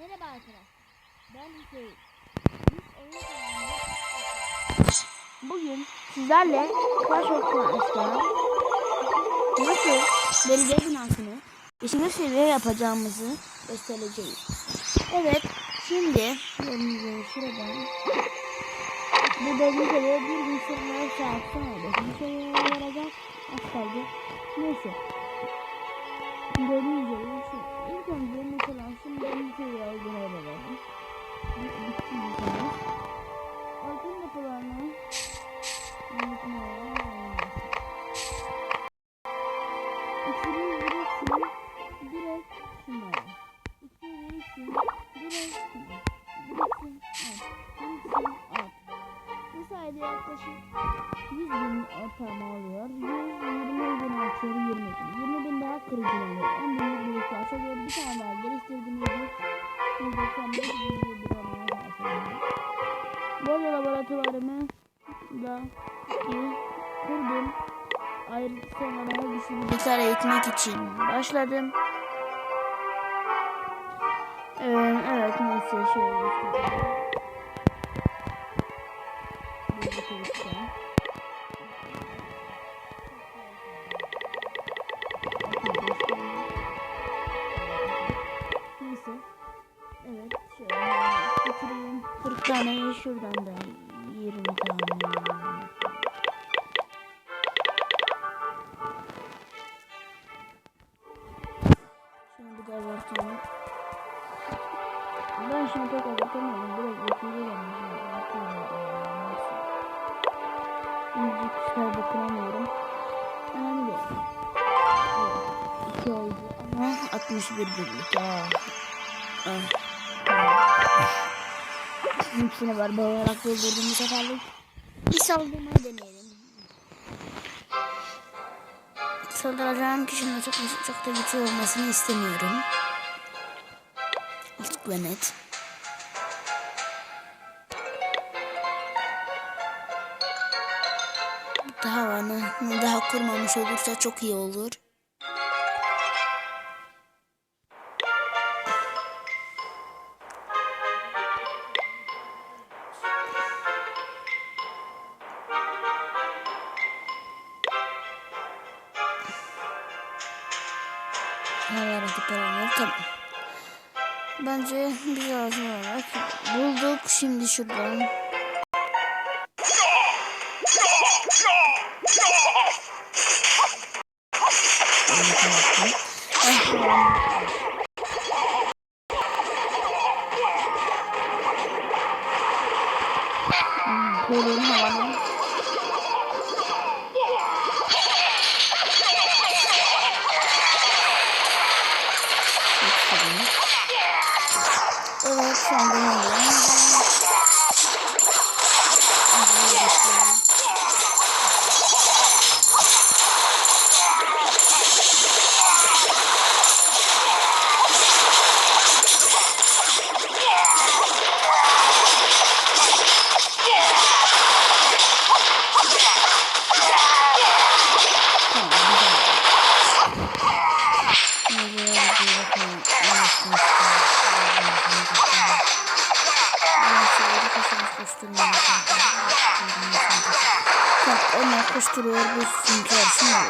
Merhaba arkadaşlar. Ben Hüseyin. Biz oyun kanalında Bugün sizlerle Clash of Clans'ta nasıl belediye binasını 5. seviye yapacağımızı göstereceğiz. Evet, şimdi önümüze şuradan bu 5. seviye bir sonra saat sonra 5. seviye olacak. Az. Neyse. Gibi şu ilk önce mesela bir şey aldığını öğrenelim. Bitti mesela. Altın yapılarını unutmayalım. İçeri verirsin direkt şunlara. İçeri verirsin direkt şunlara. Biriksin at. Biriksin at. Bu sayede yaklaşık 100 bin ortalama alıyor. 120 bin daha kırıcı oluyor. 10 bin bir tane daha geliştirdiğimizde 195 bin bir olmaya başlıyor. Böyle laboratuvarımı da kurdum. Ayrıca sonra güçlü bilgisayar eğitmek için başladım. Ee, evet neyse şöyle göstereyim. Tane şuradan da 20 tane. Şimdi bir daha vartalım. Ben şimdi tekrar atamıyorum. Biraz bekliyorum. İnce kuşlar bakıramıyorum. Önemli değil. Evet, İki oldu ama 61 birlik. Aa. Ah, tamam. Hepsini var bağırarak doldurdum bu seferlik. Bir saldırmayı deneyelim. Saldıracağım kişinin çok, çok da güçlü olmasını istemiyorum. Açık ve net. Daha bana daha kurmamış olursa çok iyi olur. Rakip aramıyor. Tamam. Bence biz lazım olarak bulduk. Şimdi şuradan. Kolum onlar koşturuyor bu şimdi yoksun ha.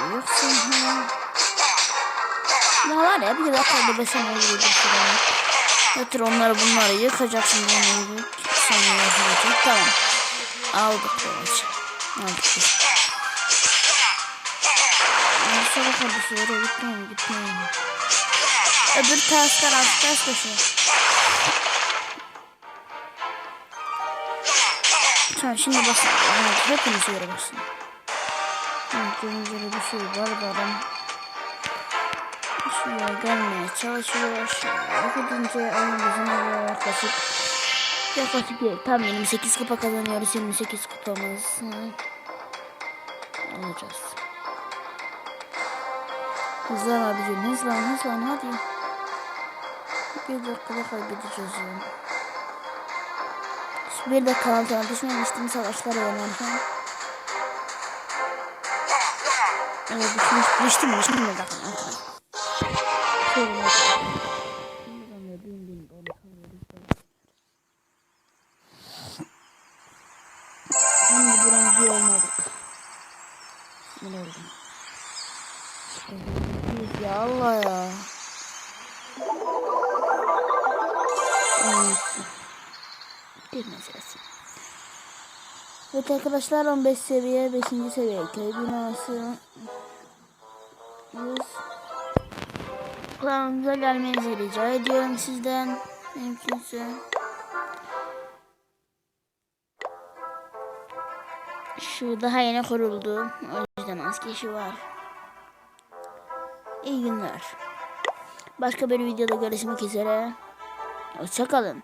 Ya var ya bir dakika da sen öyle bir şey var. Götür onları bunları yıkacak şimdi onları yık. Sonra yazılacak tamam. Aldık böylece. Aldık biz. Nasıl bakalım bir şey oraya gitmeyin gitmeyin. Öbür ters taraf ters köşe. Tamam şimdi basın. Evet, hepiniz yere basın. Evet, önümüzde bir şey var da adam şuraya gelmeye çalışıyor. Şöyle gidince oyunumuzun oraya yaklaşık yaklaşık bir, tam 28 kupa kazanıyoruz. 28 kupamız alacağız. Hızlan abicim hızlan hızlan hadi. Bir dakikada kaybedeceğiz ya. Bir dakika kaldı. Düşmemiştim savaşlar oynarken. Ama düşmüş, düştüm, düştüm de zaten. Şimdi buranın bir olmadık. Ne oldu? Ya Allah ya. Değil meselesi. Evet arkadaşlar 15 seviye 5. seviye köy binası. Kanalımıza gelmenizi rica ediyorum sizden. Mümkünse. Şu daha yeni kuruldu. O yüzden az kişi var. İyi günler. Başka bir videoda görüşmek üzere. Hoşçakalın.